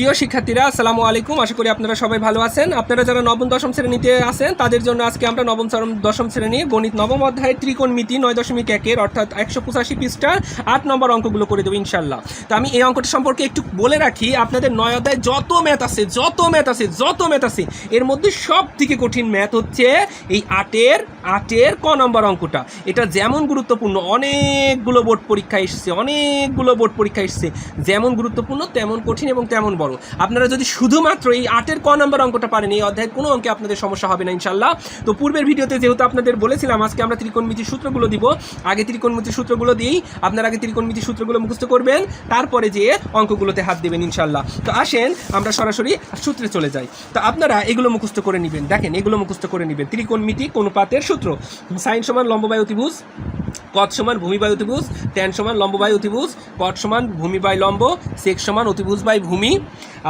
প্রিয় শিক্ষার্থীরা, আসসালামু আলাইকুম। আশা করি আপনারা সবাই ভালো আছেন। আপনারা যারা নবম, দশম শ্রেণীতে আছেন, তাদের জন্য আজকে আমরা নবম দশম শ্রেণি, গণিত নবম অধ্যায়ের ত্রিকোণমিতি নয় দশমিক একের, অর্থাৎ একশো পঁচাশি পৃষ্ঠার আট নম্বর অঙ্কগুলো করে দেবো ইনশাল্লাহ তো আমি এই অঙ্কটা সম্পর্কে একটু বলে রাখি, আপনাদের নয় অধ্যায় যত ম্যাথ আছে, যত ম্যাথ আছে, যত ম্যাথ আছে, এর মধ্যে সব থেকে কঠিন ম্যাথ হচ্ছে এই আটের আটের ক নম্বর অঙ্কটা। এটা যেমন গুরুত্বপূর্ণ, অনেকগুলো বোর্ড পরীক্ষা এসছে, অনেকগুলো বোর্ড পরীক্ষা এসছে, যেমন গুরুত্বপূর্ণ, তেমন কঠিন এবং তেমন বড়। আপনারা যদি শুধুমাত্র এই আটের ক নম্বর অঙ্কটা পারেন, এই অধ্যায়ের কোনো অঙ্কে আপনাদের সমস্যা হবে না ইনশাল্লাহ তো পূর্বের ভিডিওতে যেহেতু আপনাদের বলেছিলাম, আজকে আমরা ত্রিকোণমিতির সূত্রগুলো দিব। আগে ত্রিকোণমিতির সূত্রগুলো দিই, আপনারা আগে ত্রিকোণমিতির সূত্রগুলো মুখস্থ করবেন, তারপরে যেয়ে অঙ্কগুলোতে হাত দেবেন ইনশাল্লাহ তো আসেন, আমরা সরাসরি সূত্রে চলে যাই। তো আপনারা এগুলো মুখস্থ করে নেবেন। দেখেন, এগুলো মুখস্থ করে নেবেন। ত্রিকোণমিতি অনুপাতের সূত্র। সাইন সমান লম্ববায় অতিভুজ কট সমান ভূমি বাই অতিভুজ ট্যান সমান লম্ব বাই অতিভুজ কট সমান ভূমি বাই লম্ব সেক সমান অতিভুজ বাই ভূমি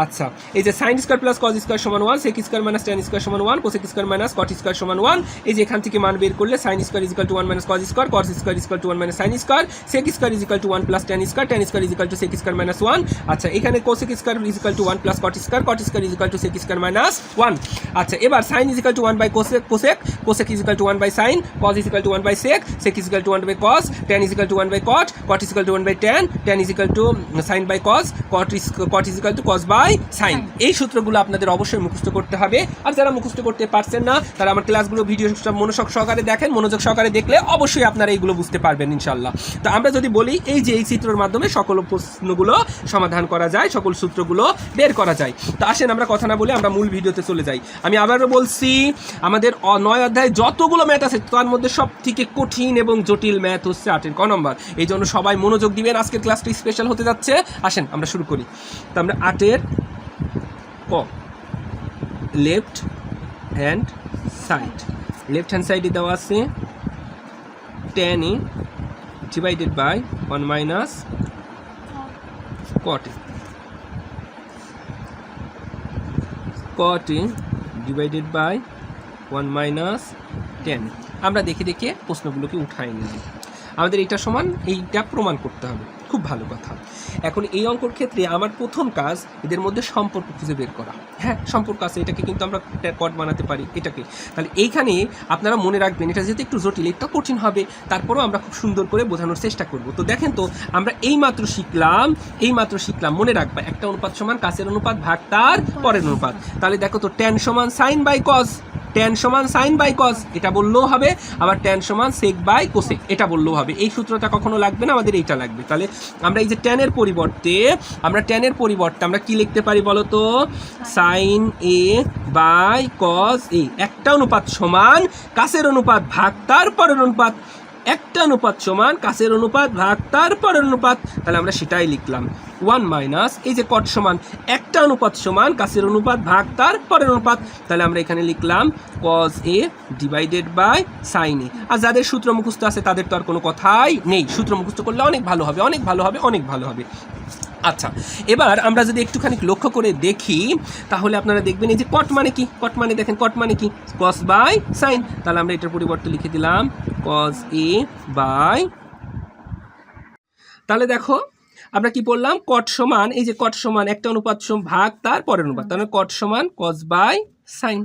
আচ্ছা এই যে sine square plus cos square সমান one sec square minus tan square সমান one cosec square minus cot square সমান ওয়ান এই যে এখান থেকে মান বের করলে sine square equal to one minus cos square cos square equal to one minus sine square sec square equal to one plus tan square tan square equal to sec square minus one আচ্ছা এখানে cosec square equal to one plus cot square cot square equal to sec square minus one আচ্ছা এবার sine equal to one by cosec cosec cosec equal to one by sine cos equal to one by sec sec equal to one by cos tan equal to one by cot cot equal to one by tan tan equal to sine by cos cot cot equal to cos by sine এই সূত্রগুলো আপনাদের অবশ্যই মুখস্থ করতে হবে। আর যারা মুখস্থ করতে পারছেন না তারা আমার ক্লাসগুলো ভিডিও সব মনোযোগ সহকারে দেখেন। মনোযোগ সহকারে দেখলে অবশ্যই আপনারা এইগুলো বুঝতে পারবেন ইনশাল্লাহ তো আমরা যদি বলি এই যে এই চিত্রের মাধ্যমে সকল প্রশ্নগুলো সমাধান করা যায় সকল সূত্রগুলো বের করা যায়। তো আসেন আমরা কথা না বলে আমরা মূল ভিডিওতে চলে যাই। আমি আবারও বলছি আমাদের নয় অধ্যায় যতগুলো ম্যাথ আছে তার মধ্যে সব থেকে কঠিন এবং জটিল ম্যাথ হচ্ছে আটের ক নম্বর। এই জন্য সবাই মনোযোগ দিবেন, আজকের ক্লাসটি স্পেশাল হতে যাচ্ছে। আসেন, আমরা শুরু করি। তো আমরা আটের ক। Left hand side left hand সাইডে দেওয়া আছে tan A divided by one minus cot cot divided by one minus tan আমরা দেখে দেখে প্রশ্নগুলোকে উঠাই নিই আমাদের এটা সমান এইটা প্রমাণ করতে হবে। খুব ভালো কথা। এখন এই অঙ্কর ক্ষেত্রে আমার প্রথম কাজ এদের মধ্যে সম্পর্ক খুঁজে বের করা। হ্যাঁ সম্পর্ক আছে, এটাকে কিন্তু আমরা কট বানাতে পারি এটাকে। তাহলে এইখানে আপনারা মনে রাখবেন, এটা যেহেতু একটু জটিল, একটু কঠিন হবে, তারপরেও আমরা খুব সুন্দর করে বোঝানোর চেষ্টা করব। তো দেখেন তো, আমরা এই মাত্র শিখলাম এই মাত্র শিখলাম, মনে রাখবা, একটা অনুপাত সমান কাছের অনুপাত ভাগ তার পরের অনুপাত। তাহলে দেখো তো ট্যান সমান সাইন বাই কস ট্যান সমান সাইন বাই কস এটা বললেও হবে, আবার ট্যান সমান সেক বাই কোসেক এটা বললেও হবে। এই সূত্রটা কখনো লাগবে না, আমাদের এইটা লাগবে। তাহলে আমরা এই যে ট্যানের পরিবর্তে, আমরা ট্যানের পরিবর্তে আমরা কি লিখতে পারি বলো তো সাইন এ বাই কস এ একটা অনুপাত সমান কাছের অনুপাত ভাগ তার পরের অনুপাত, একটা অনুপাত সমান কাছের অনুপাত ভাগ, তারপরের অনুপাত। তাহলে আমরা সেটাই লিখলাম। ওয়ান মাইনাস, এই যে কট সমান একটা অনুপাত সমান, কাছের অনুপাত ভাগ তার পরের অনুপাত। তাহলে আমরা এখানে লিখলাম cos A divided by sine A আর যাদের সূত্র মুখস্থ আছে, তাদের তো আর কোনো কথাই নেই। সূত্র মুখস্থ করলে অনেক ভালো হবে, অনেক ভালো হবে, অনেক ভালো হবে। আচ্ছা এবার আমরা যদি একটুখানি লক্ষ্য করে দেখি, তাহলে আপনারা দেখবেন এই যে কট মানে কি? কট মানে দেখেন কট মানে কি? কস বাই সাইন তাহলে আমরা এটার পরিবর্তে লিখে দিলাম কস এ বাই তাহলে দেখো আমরা কি বললাম? কট সমান এই যে কট সমান একটা অনুপাত ভাগ তার পরের অনুপাত তাহলে কট সমান কস বাই সাইন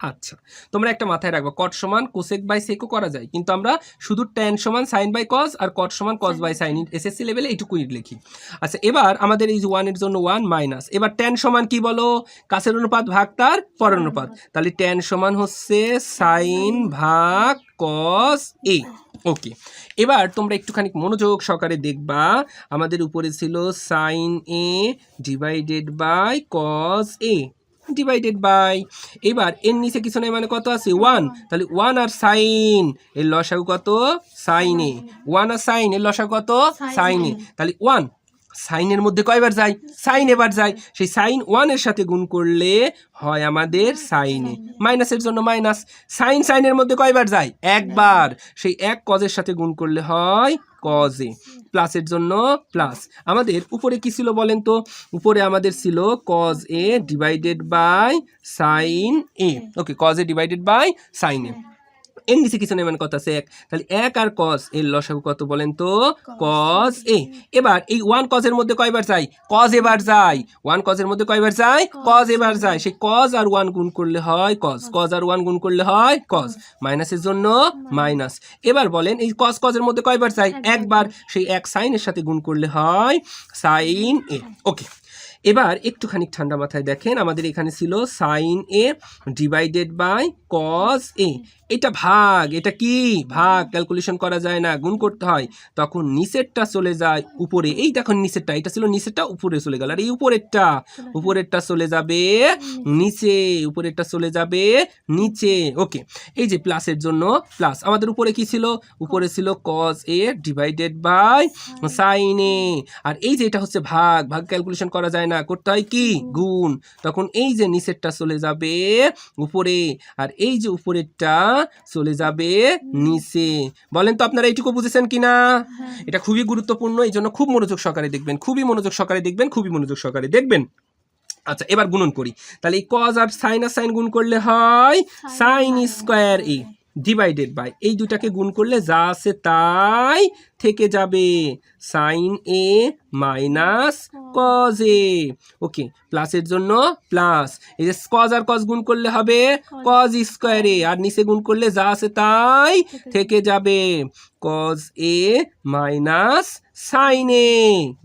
আচ্ছা তোমরা একটা মাথায় রাখব কট সমান কোসেক বাই সেকও করা যায় কিন্তু আমরা শুধু ট্যান সমান সাইন বাই কস আর কট সমান কস বাই সাইন এসএসসি লেভেলে এইটুকুই লিখি। আচ্ছা এবার আমাদের এই যে ওয়ানের জন্য ওয়ান মাইনাস এবার ট্যান সমান কি বলো? কাছের অনুপাত ভাগ তার পরের অনুপাত। তাহলে ট্যান সমান হচ্ছে সাইন ভাগ কস এ ওকে এবার তোমরা একটুখানি মনোযোগ সহকারে দেখবা আমাদের উপরে ছিল sine A divided by cos A divided by এবার এর নিচে কিছু নেই মানে কত আছে? ওয়ান তাহলে ওয়ান আর সাইন এর লসাগু কত? সাইনে ওয়ান আর সাইন এর লসাগু কত? সাইনে তাহলে ওয়ান সাইনের মধ্যে কয়বার যায়? সাইন এবার যায়। সেই সাইন ওয়ানের সাথে গুণ করলে হয় আমাদের সাইনে মাইনাসের জন্য মাইনাস। সাইন সাইনের মধ্যে কয়বার যায়? একবার। সেই এক কজের সাথে গুণ করলে হয় কজে প্লাসের জন্য প্লাস আমাদের উপরে কি ছিল বলেন তো? উপরে আমাদের ছিল cos A divided by sine A. Okay cos A divided by sine A. নিচে কিছু নেই মানে কত আছে এক। তাহলে এক আর কস এর লসাগু কত বলেন তো? কস এ এবার এই ওয়ান কজের মধ্যে কয়বার যায়? কজ এবার যায়। ওয়ান কজের মধ্যে কয়বার যায়? কজ এবার যায়। সেই কজ আর ওয়ান গুণ করলে হয় কজ কজ আর ওয়ান গুণ করলে হয় কজ মাইনাসের জন্য মাইনাস এবার বলেন এই কজ কজের মধ্যে কয়বার যায়? একবার। সেই এক সাইনের সাথে গুণ করলে হয় সাইন এ ওকে এবার একটুখানি ঠান্ডা মাথায় দেখেন আমাদের এখানে ছিল sine A divided by cos A এটা ভাগ, এটা কি? ভাগ ক্যালকুলেশন করা যায় না, গুণ করতে হয়। তখন নিচেরটা চলে যায় উপরে। এই দেখুন নিচেরটা, এটা ছিল নিচেরটা, উপরে চলে গেল। আর এই উপরেরটা উপরেরটা চলে যাবে নিচে, উপরেরটা চলে যাবে নিচে। ওকে, এই যে প্লাসের জন্য প্লাস আমাদের উপরে কি ছিল? উপরে ছিল cos A divided by sine A আর এই যে এটা হচ্ছে ভাগ ভাগ ক্যালকুলেশন করা যায় না, করতে হয় কি? গুণ। তখন এই যে নিচেরটা চলে যাবে উপরে। আর এই যে উপরেরটা চলে যাবে নিচে। বলেন তো আপনারা এইটুকু বুঝেছেন কি না এটা খুবই গুরুত্বপূর্ণ এই জন্য খুব মনোযোগ সহকারে দেখবেন খুবই মনোযোগ সহকারে দেখবেন খুবই মনোযোগ সহকারে দেখবেন। আচ্ছা এবার গুণন করি। তাহলে এই কজ আর সাইন আর সাইন গুণ করলে হয় sine square A. Divided by এই দুটাকে গুণ করলে যা আছে তাই থেকে যাবে। Sine A minus cos A okay প্লাসের জন্য প্লাস এই যে কজ আর কজ গুণ করলে হবে কজ স্কোয়ার এ আর নিচে গুণ করলে যা আছে তাই থেকে যাবে। Cos A minus sine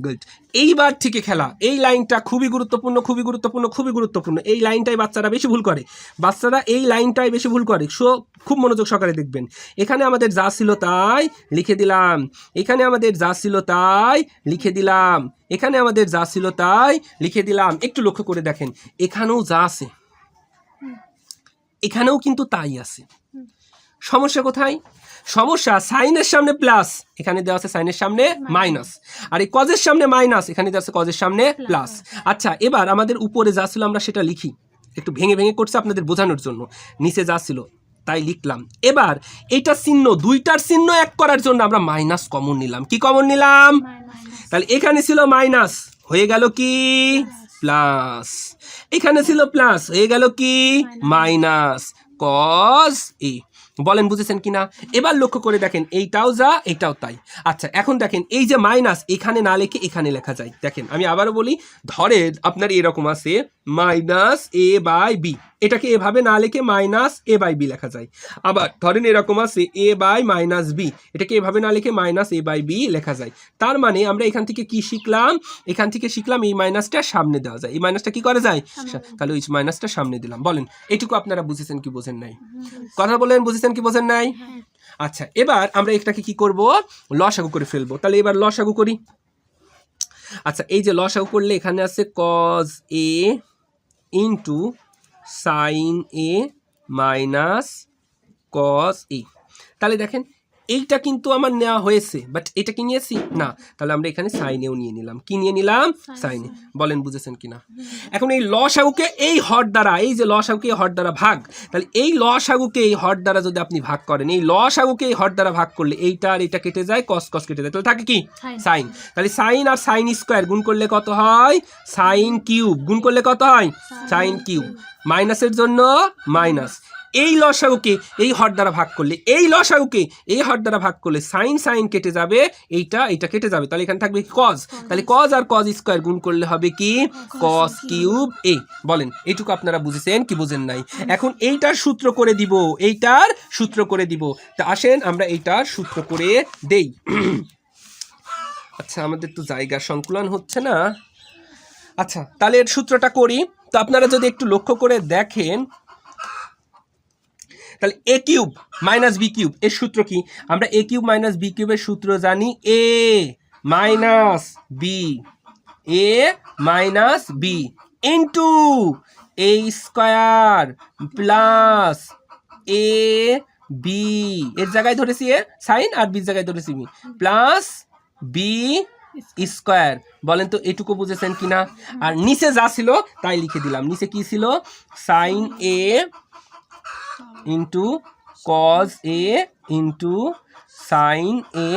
good. এইবার থেকে খেলা। এই লাইনটা খুবই গুরুত্বপূর্ণ খুবই গুরুত্বপূর্ণ খুবই গুরুত্বপূর্ণ। এই লাইনটাই বাচ্চারা বেশি ভুল করে। বাচ্চারা এই লাইনটাই বেশি ভুল করে। সো খুব মনোযোগ সহকারে দেখবেন। এখানে আমাদের যা ছিল তাই লিখে দিলাম। এখানে আমাদের যা ছিল তাই লিখে দিলাম। এখানে আমাদের যা ছিল তাই লিখে দিলাম। একটু লক্ষ্য করে দেখেন। এখানেও যা আছে এখানেও কিন্তু তাই আছে। সমস্যা কোথায়? সমস্যা সাইনের সামনে প্লাস এখানে দেওয়া আছে সাইনের সামনে মাইনাস আর এই কজের সামনে মাইনাস এখানে দেওয়া আছে কজের সামনে প্লাস আচ্ছা এবার আমাদের উপরে যা ছিল আমরা সেটা লিখি। একটু ভেঙে ভেঙে করছে আপনাদের বোঝানোর জন্য। নিচে যা ছিল তাই লিখলাম। এবার এটা চিহ্ন দুইটার চিহ্ন এক করার জন্য আমরা মাইনাস কমন নিলাম। কি কমন নিলাম? তাহলে এখানে ছিল মাইনাস হয়ে গেল কি? প্লাস এখানে ছিল প্লাস হয়ে গেল কি? মাইনাস কজ এ বলেন বুঝেছেন কিনা? এবার লক্ষ্য করে দেখেন, এইটাও যা, এইটাও তাই। আচ্ছা এখন দেখেন, এই যে মাইনাস এখানে না লেখে এখানে লেখা যায়। দেখেন, আমি আবারও বলি ধরে আপনার এরকম আছে মাইনাস এ বাই বি এটাকে এভাবে না লিখে মাইনাস এ বাই বি লেখা যায়। আবার ধরেন এরকম আছে এ বাই মাইনাস বি এটাকে এভাবে না লিখে মাইনাস এ বাই বি লেখা যায়। তার মানে আমরা এখান থেকে কি শিখলাম? এখান থেকে শিখলাম এই মাইনাসটা সামনে দেওয়া যায়। এই মাইনাসটা কি করা যায়? তাহলে ওই মাইনাসটা সামনে দিলাম। বলেন এটুকু আপনারা বুঝেছেন কি বোঝেন নাই? কথা বলেন বুঝেছেন কি বোঝেন নাই? আচ্ছা এবার আমরা এটাকে কি করব? লসাগু করে ফেলব। তাহলে এবার লসাগু করি। আচ্ছা এই যে লসাগু করলে এখানে আছে cos A into sine A minus cos A তাহলে দেখেন এইটা কিন্তু আমার নেওয়া হয়েছে বাট এটা কি নিয়েছি না। তাহলে আমরা এখানে সাইনেও নিয়ে নিলাম। কি নিয়ে নিলাম? সাইনে বলেন বুঝেছেন কিনা এখন এই লসাগুকে এই হট দ্বারা এই যে লসাগুকে হট দ্বারা ভাগ তাহলে এই লসাগুকে এই হট দ্বারা যদি আপনি ভাগ করেন এই লসাগুকে এই হট দ্বারা ভাগ করলে এইটা আর এটা কেটে যায় কস কস কেটে যায়। তাহলে থাকে কি? সাইন তাহলে সাইন আর সাইন স্কোয়ার গুণ করলে কত হয়? সাইন কিউব গুণ করলে কত হয়? সাইন কিউব মাইনাসের জন্য মাইনাস এই লসাগুকে এই হট দ্বারা ভাগ করলে, এই লসাগুকে এই হট দ্বারা ভাগ করলে সাইন সাইন কেটে যাবে, এইটা এইটা কেটে যাবে। তাহলে এখানে থাকবে কজ তাহলে কজ আর কজ স্কোয়ার গুণ করলে হবে কি? কস কিউব এ বলেন, এইটুকু আপনারা বুঝেছেন কি বুঝেন নাই? এখন এইটার সূত্র করে দিব, এইটার সূত্র করে দিব। তা আসেন আমরা এইটার সূত্র করে দেই। আচ্ছা আমাদের তো জায়গার সংকুলন হচ্ছে না। আচ্ছা তাহলে এর সূত্রটা করি। তো আপনারা যদি একটু লক্ষ্য করে দেখেন তাহলে A cube minus B cube, এর সূত্র কি? আমরা এ কিউব মাইনাস বি কিউবের সূত্র জানি A minus B A minus B into A square plus A B এর জায়গায় ধরেছি এ সাইন আর বির জায়গায় ধরেছি বি প্লাস বি স্কোয়ার বলেন তো, এটুকু বুঝেছেন কিনা? আর নিচে যা ছিল, তাই লিখে দিলাম। নিচে কি ছিল? Sine A into cos A into sine A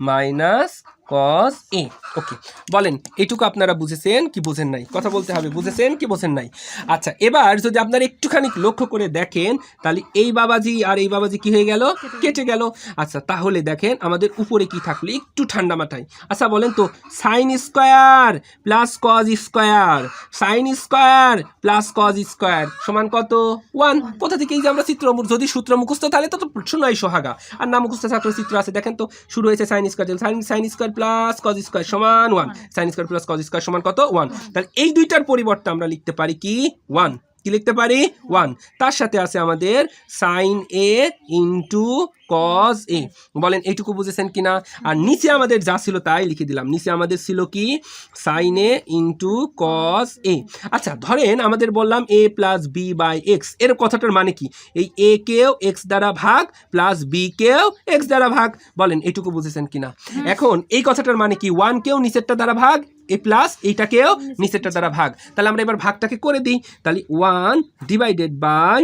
minus cos A okay বলেন এইটুকু আপনারা বুঝেছেন কি বুঝেন নাই? কথা বলতে হবে বুঝেছেন কি বুঝেন নাই? আচ্ছা এবার যদি আপনারা একটুখানি লক্ষ্য করে দেখেন তাহলে এই বাবাজি আর এই বাবাজি কি হয়ে গেল? কেটে গেল। আচ্ছা তাহলে দেখেন আমাদের উপরে কি থাকল? একটু ঠান্ডা মাথায়। আচ্ছা বলেন তো sine square plus cos square sine square plus cos square সমান কত? ওয়ান কোথা থেকে এই যে আমরা চিত্র যদি সূত্র মুখস্থ তাহলে তো তো শোনাই সোহাগা। আর না মুখস্থ ছাত্র চিত্র আছে। দেখেন তো শুরু হয়েছে sine square sine sine square plus cos square সমান one sine square plus cos square সমান কত? ওয়ান তাহলে এই দুইটার পরিবর্তে আমরা লিখতে পারি কি? ওয়ান কি লিখতে পারি? ওয়ান তার সাথে আছে আমাদের sine A into cos A বলেন এইটুকু বুঝেছেন কিনা আর নিচে আমাদের যা ছিল তাই লিখে দিলাম। নিচে আমাদের ছিল কি? Sine A into cos A আচ্ছা ধরেন আমাদের বললাম এ প্লাস বি বাই এক্সের কথাটার মানে কি? এই এ কেও এক্স দ্বারা ভাগ প্লাস বি কেও এক্স দ্বারা ভাগ। বলেন এইটুকু বুঝেছেন কিনা এখন এই কথাটার মানে কি? ওয়ান কেও নিচেরটা দ্বারা ভাগ এ প্লাস এইটাকেও নিচেরটা দ্বারা ভাগ। তাহলে আমরা এবার ভাগটাকে করে দিই। তাহলে one divided by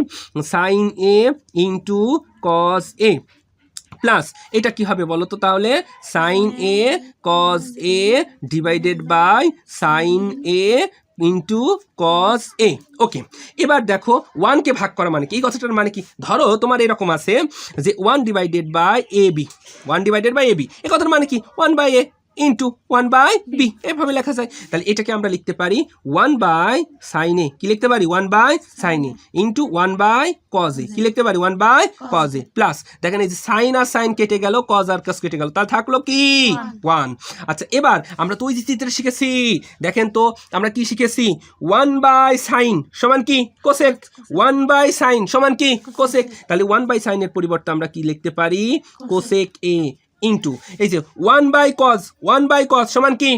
sine A into cos A plus এটা কি হবে বলো তো তাহলে? Sine A cos A divided by sine A into cos A okay এবার দেখো ওয়ানকে ভাগ করা মানে কি? এই কথাটার মানে কি? ধরো তোমার এরকম আছে যে one divided by A B one divided by A B এ কথার মানে কি? One by A into one by B এভাবে লেখা যায়। তাহলে এটাকে আমরা লিখতে পারি ওয়ান বাই সাইন কি লিখতে পারি? One by sine into one by cos কি লিখতে পারি? ওয়ান বাই কজ প্লাস দেখেন এই যে সাইন আর সাইন কেটে গেল কজ আর কজ কেটে গেল। তাহলে থাকল কি? ওয়ান আচ্ছা এবার আমরা তো ওই যে চিত্রে শিখেছি, দেখেন তো, আমরা কি শিখেছি? ওয়ান বাই সাইন সমান কি? কোসেক ওয়ান বাই সাইন সমান কি? কোসেক তাহলে ওয়ান বাই সাইনের পরিবর্তে আমরা কি লিখতে পারি? কোসেক এ ইন্টু এই যে one by cos one by cos সমান কি?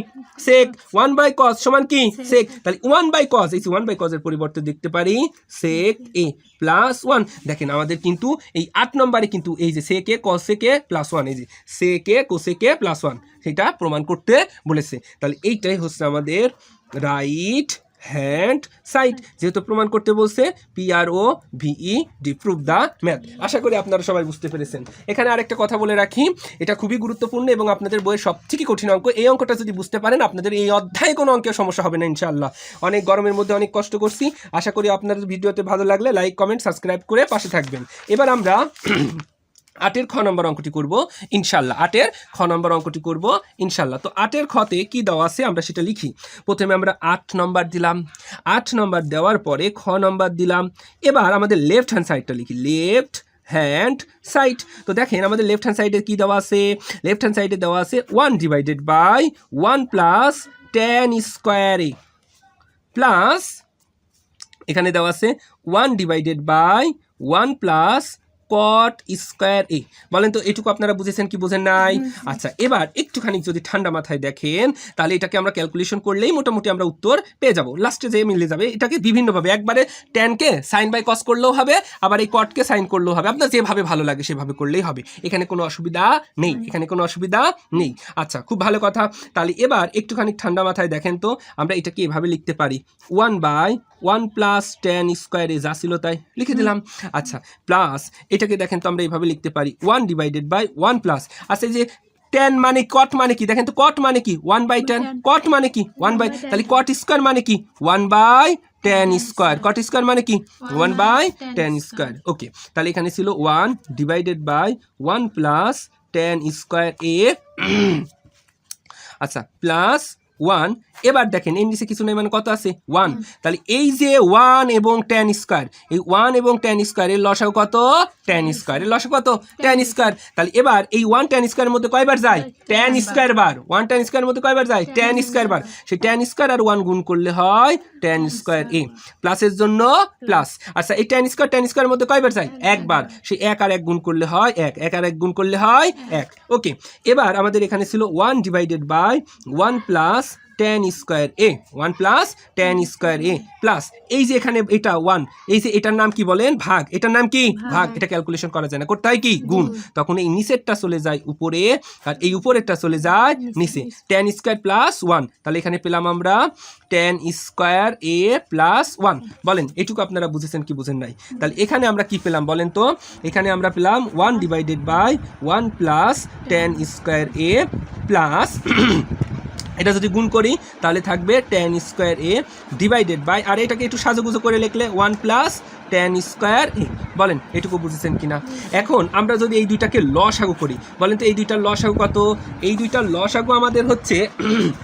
সেক ওয়ান বাই কজ সমান কি? সেক তাহলে ওয়ান বাই কজ এই যে ওয়ান বাই কজের পরিবর্তে দেখতে পারি সেক এ প্লাস ওয়ান দেখেন আমাদের কিন্তু এই আট নম্বরে কিন্তু এই যে সেকে কজ সেকে প্লাস ওয়ান এই যে সেকে কোসেকে প্লাস ওয়ান সেটা প্রমাণ করতে বলেছে। তাহলে এইটাই হচ্ছে আমাদের রাইট হ্যান্ড সাইড যেহেতু প্রমাণ করতে বলছে P R O V E D prove the math আশা করি আপনারা সবাই বুঝতে পেরেছেন। এখানে আরেকটা কথা বলে রাখি এটা খুবই গুরুত্বপূর্ণ এবং আপনাদের বইয়ের সব সবথেকে কঠিন অঙ্ক। এই অঙ্কটা যদি বুঝতে পারেন আপনাদের এই অধ্যায়ে কোনো অঙ্কের সমস্যা হবে না ইনশাআল্লাহ। অনেক গরমের মধ্যে অনেক কষ্ট করছি। আশা করি আপনাদের ভিডিওতে ভালো লাগলে লাইক কমেন্ট সাবস্ক্রাইব করে পাশে থাকবেন। এবার আমরা আটের খ নম্বর অঙ্কটি করব ইনশাল্লাহ আটের খ নম্বর অঙ্কটি করব ইনশাল্লাহ তো আটের খতে কি দেওয়া আছে আমরা সেটা লিখি। প্রথমে আমরা আট নম্বর দিলাম। আট নম্বর দেওয়ার পরে খ নম্বর দিলাম। এবার আমাদের লেফট হ্যান্ড সাইডটা লিখি। লেফট হ্যান্ড সাইড তো দেখেন, আমাদের লেফট হ্যান্ড সাইডে কি দেওয়া আছে? লেফট হ্যান্ড সাইডে দেওয়া আছে one divided by one plus tan স্কোয়ারে প্লাস এখানে দেওয়া আছে one divided by one plus cot square A. বলেন তো এটুকু আপনারা বুঝেছেন কি বুঝেন নাই? আচ্ছা এবার একটুখানি যদি ঠান্ডা মাথায় দেখেন তাহলে এটাকে আমরা ক্যালকুলেশন করলেই মোটামুটি আমরা উত্তর পেয়ে যাব। লাস্টে যেয়ে মিলে যাবে এটাকে বিভিন্নভাবে একবারে টেনকে সাইন বাই কস করলেও হবে আবার এই কটকে সাইন করলেও হবে। আপনার যেভাবে ভালো লাগে সেভাবে করলেই হবে। এখানে কোনো অসুবিধা নেই এখানে কোনো অসুবিধা নেই। আচ্ছা খুব ভালো কথা। তাহলে এবার একটুখানি ঠান্ডা মাথায় দেখেন তো আমরা এটাকে এভাবে লিখতে পারি। One by one plus tan স্কোয়ারে যা ছিল তাই লিখে দিলাম। আচ্ছা প্লাস এটাকে দেখেন তো আমরা এইভাবে লিখতে পারি। One divided by one plus আছে যে টেন মানে কট মানে কি? দেখেন তো কট মানে কি? ওয়ান বাই টেন কট মানে কি? ওয়ান বাই তাহলে কট স্কোয়ার মানে কি? One by tan square cot square মানে কি? One by tan square okay তাহলে এখানে ছিল one divided by one plus tan square A আচ্ছা প্লাস ওয়ান এবার দেখেন এর নিচে কিছু নেই মানে কত আছে? ওয়ান তাহলে এই যে ওয়ান এবং টেন স্কোয়ার এই ওয়ান এবং টেন স্কোয়ারের লসাগু কত? টেন স্কোয়ার এর লসাগু কত? টেন স্কোয়ার তাহলে এবার এই ওয়ান টেন স্কোয়ারের মধ্যে কয়বার যায়? টেন স্কোয়ার বার। ওয়ান টেন স্কোয়ারের মধ্যে কয়বার যায়? টেন স্কোয়ার বার। সেই টেন স্কোয়ার আর ওয়ান গুণ করলে হয় টেন স্কোয়ার এ প্লাসের জন্য প্লাস আচ্ছা এই টেন স্কোয়ার টেন স্কোয়ারের মধ্যে কয়বার যায়? একবার। সেই এক আর এক গুণ করলে হয় এক। এক আর এক গুণ করলে হয় এক। ওকে এবার আমাদের এখানে ছিল one divided by one plus tan square A one plus tan square A plus এই যে এখানে এটা ওয়ান এই যে এটার নাম কি বলেন? ভাগ। এটার নাম কি? ভাগ। এটা ক্যালকুলেশন করা যায় না। করতে হয় কি? গুণ। তখন এই নিচেরটা চলে যায় উপরে আর এই উপরেরটা চলে যায় নিচে। টেন স্কোয়ার প্লাস ওয়ান তাহলে এখানে পেলাম আমরা tan square A plus one বলেন এটুকু আপনারা বুঝেছেন কি বুঝেন নাই? তাহলে এখানে আমরা কি পেলাম বলেন তো? এখানে আমরা পেলাম one divided by one plus tan square A plus এটা যদি গুণ করি, তাহলে থাকবে tan square A divided by আর এটাকে একটু সাজুগুজু করে লিখলে one plus tan square A বলেন, এটুকু বুঝেছেন কিনা? এখন আমরা যদি এই দুইটাকে লসাগু করি, বলেন তো এই দুইটার লসাগু কত? এই দুইটার লসাগু আমাদের হচ্ছে,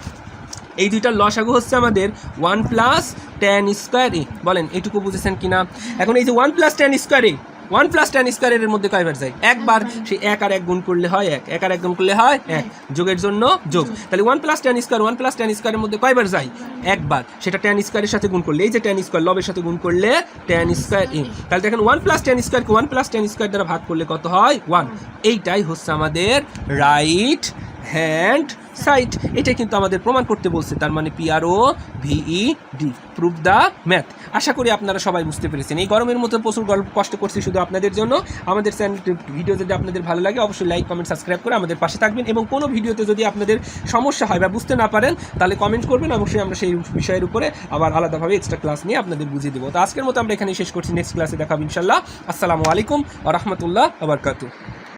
এই দুইটার লসাগু হচ্ছে আমাদের one plus tan square A বলেন, এটুকু বুঝেছেন কিনা? এখন এই যে one plus tan square A one plus tan স্কোয়ারের মধ্যে কয়বার যায়? একবার। সেই এক আর এক গুণ করলে হয় এক। এক আর এক গুণ করলে হয় এক। যোগের জন্য যোগ। তাহলে one plus tan square one plus tan স্কোয়ারের মধ্যে কয়বার যায়? একবার। সেটা টেন স্কোয়ারের সাথে গুণ করলে, এই যে টেন স্কোয়ার লবের সাথে গুণ করলে টেন স্কোয়ার এ তাহলে দেখেন ওয়ান প্লাস টেন স্কোয়ারকে ওয়ান প্লাস টেন স্কোয়ার দ্বারা ভাগ করলে কত হয়? ওয়ান এইটাই হচ্ছে আমাদের রাইট হ্যান্ড সাইট। এটা কিন্তু আমাদের প্রমাণ করতে বলছে, তার মানে P R O V E D prove the math আশা করি আপনারা সবাই বুঝতে পেরেছেন। এই গরমের মতো প্রচুর গল্প কষ্ট করছি শুধু আপনাদের জন্য। আমাদের চ্যানেল ভিডিও যদি আপনাদের ভালো লাগে, অবশ্যই লাইক কমেন্ট সাবস্ক্রাইব করে আমাদের পাশে থাকবেন এবং কোনো ভিডিওতে যদি আপনাদের সমস্যা হয় বা বুঝতে না পারেন, তাহলে কমেন্ট করবেন। অবশ্যই আমরা সেই বিষয়ের উপরে আবার আলাদাভাবে এক্সট্রা ক্লাস নিয়ে আপনাদের বুঝিয়ে দেবো। তো আজকের মতো আমরা এখানে শেষ করছি। নেক্সট ক্লাসে দেখাবো ইনশাল্লাহ আসসালামু আলাইকুম আ রহমতুল্লাহ আবরকাতু